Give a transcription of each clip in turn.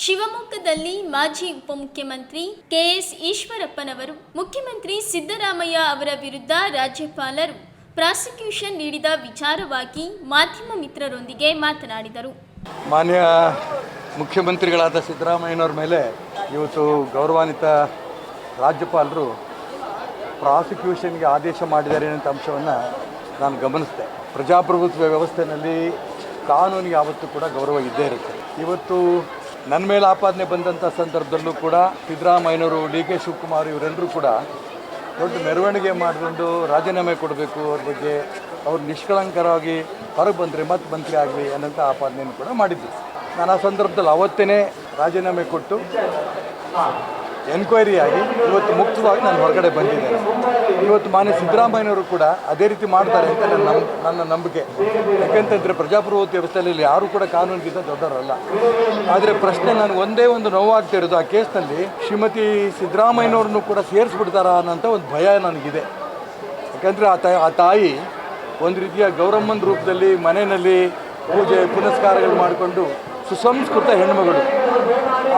ನಗರದಲ್ಲಿ ಮಾಜಿ ಉಪಮುಖ್ಯಮಂತ್ರಿ ಕೆಎಸ್ ಈಶ್ವರಪ್ಪನವರು, ಮುಖ್ಯಮಂತ್ರಿ ಸಿದ್ದರಾಮಯ್ಯ ಅವರ ವಿರುದ್ಧ ರಾಜ್ಯಪಾಲರು ಪ್ರಾಸಿಕ್ಯೂಷನ್ ನೀಡಿದ ವಿಚಾರವಾಗಿ ಮಾಧ್ಯಮ ಮಿತ್ರರೊಂದಿಗೆ ಮಾತನಾಡಿದರು. ಮಾನ್ಯ ಮುಖ್ಯಮಂತ್ರಿಗಳಾದ ಸಿದ್ದರಾಮಯ್ಯನವರ ಮೇಲೆ ಇವತ್ತು ಗೌರವಾನ್ವಿತ ರಾಜ್ಯಪಾಲರು ಪ್ರಾಸಿಕ್ಯೂಷನ್ಗೆ ಆದೇಶ ಮಾಡಿದ್ದಾರೆ ಅನ್ನೋ ಅಂಶವನ್ನು ನಾನು ಗಮನಿಸಿದೆ. ಪ್ರಜಾಪ್ರಭುತ್ವ ವ್ಯವಸ್ಥೆಯಲ್ಲಿ ಕಾನೂನಿಗೆ ಯಾವತ್ತೂ ಕೂಡ ಗೌರವ ಇದ್ದೇ ಇರುತ್ತೆ. ಇವತ್ತು ನನ್ನ ಮೇಲೆ ಆಪಾದನೆ ಬಂದಂಥ ಸಂದರ್ಭದಲ್ಲೂ ಕೂಡ ಸಿದ್ದರಾಮಯ್ಯನವರು ಡಿ ಕೆ ಶಿವಕುಮಾರ್ ಇವರೆಲ್ಲರೂ ಕೂಡ ದೊಡ್ಡ ಮೆರವಣಿಗೆ ಮಾಡಿಕೊಂಡು ರಾಜೀನಾಮೆ ಕೊಡಬೇಕು ಅವ್ರ ಬಗ್ಗೆ. ಅವ್ರು ನಿಷ್ಕಳಂಕರವಾಗಿ ಹೊರಗೆ ಬಂದರೆ ಮತ್ತೆ ಮಂತ್ರಿ ಆಗಲಿ ಅನ್ನೋಂಥ ಆಪಾದನೆಯನ್ನು ಕೂಡ ಮಾಡಿದ್ದರು ನಾನು ಆ ಸಂದರ್ಭದಲ್ಲಿ ಅವತ್ತೇ ರಾಜೀನಾಮೆ ಕೊಟ್ಟು ಎನ್ಕ್ವೈರಿ ಆಗಿ ಇವತ್ತು ಮುಕ್ತವಾಗಿ ನಾನು ಹೊರಗಡೆ ಬಂದಿದ್ದೇನೆ. ಇವತ್ತು ಮಾನ್ಯ ಸಿದ್ದರಾಮಯ್ಯನವರು ಕೂಡ ಅದೇ ರೀತಿ ಮಾಡ್ತಾರೆ ಅಂತ ನನ್ನ ನನ್ನ ನಂಬಿಕೆ. ಯಾಕೆಂತಂದರೆ ಪ್ರಜಾಪ್ರಭುತ್ವ ವ್ಯವಸ್ಥೆಯಲ್ಲಿ ಯಾರೂ ಕೂಡ ಕಾನೂನಿಗಿಂತ ದೊಡ್ಡವರಲ್ಲ. ಆದರೆ ಪ್ರಶ್ನೆ ನಾನು ಒಂದೇ ಒಂದು ನೋವಾಗ್ತಾ ಇರೋದು ಆ ಕೇಸ್ನಲ್ಲಿ ಶ್ರೀಮತಿ ಸಿದ್ದರಾಮಯ್ಯನವ್ರನ್ನು ಕೂಡ ಸೇರಿಸ್ಬಿಡ್ತಾರ ಅನ್ನೋಂಥ ಒಂದು ಭಯ ನನಗಿದೆ. ಯಾಕಂದರೆ ಆ ತಾಯಿ ಆ ತಾಯಿ ಒಂದು ರೀತಿಯ ಗೌರಮ್ಮನ ರೂಪದಲ್ಲಿ ಮನೆಯಲ್ಲಿ ಪೂಜೆ, ಪುನಸ್ಕಾರಗಳು ಮಾಡಿಕೊಂಡು ಸುಸಂಸ್ಕೃತ ಹೆಣ್ಮಗಳು.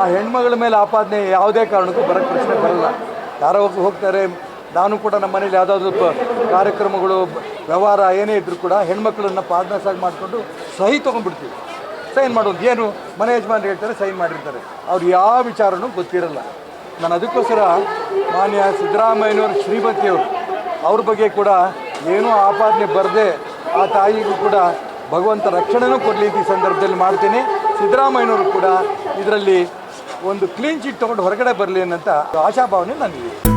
ಆ ಹೆಣ್ಮಗಳ ಮೇಲೆ ಆಪಾದನೆ ಯಾವುದೇ ಕಾರಣಕ್ಕೂ ಬರೋಕ್ಕೆ ಪ್ರಶ್ನೆ ಬರಲ್ಲ. ಯಾರೋ ಹೋಗ್ತಾರೆ ನಾನು ಕೂಡ ನಮ್ಮ ಮನೇಲಿ ಯಾವುದಾದ್ರು ಕಾರ್ಯಕ್ರಮಗಳು, ವ್ಯವಹಾರ ಏನೇ ಇದ್ದರೂ ಕೂಡ ಹೆಣ್ಮಕ್ಳನ್ನ ಪಾರ್ಟ್ನರ್ಸ್ ಆಗಿ ಮಾಡಿಕೊಂಡು ಸಹಿ ತೊಗೊಂಡ್ಬಿಡ್ತೀವಿ. ಸೈನ್ ಮಾಡೋದು ಏನು ಮನೆ ಯಜಮಾನ್ರು ಹೇಳ್ತಾರೆ ಸೈನ್ ಮಾಡಿರ್ತಾರೆ. ಅವ್ರು ಯಾವ ವಿಚಾರನೂ ಗೊತ್ತಿರಲ್ಲ. ನಾನು ಅದಕ್ಕೋಸ್ಕರ ಮಾನ್ಯ ಸಿದ್ದರಾಮಯ್ಯನವರು ಶ್ರೀಮತಿಯವರು ಅವ್ರ ಬಗ್ಗೆ ಕೂಡ ಏನೂ ಆಪಾದನೆ ಬರದೆ ಆ ತಾಯಿಗೂ ಕೂಡ ಭಗವಂತ ರಕ್ಷಣೆನೂ ಕೊಡಲಿ ಈ ಸಂದರ್ಭದಲ್ಲಿ ಮಾಡ್ತೀನಿ. ಸಿದ್ದರಾಮಯ್ಯನವರು ಕೂಡ ಇದರಲ್ಲಿ ಒಂದು ಕ್ಲೀನ್ ಚಿಟ್ ತೊಗೊಂಡು ಹೊರಗಡೆ ಬರಲಿ ಅನ್ನೋಂಥ ಆಶಾಭಾವನೆ ನನಗಿದೆ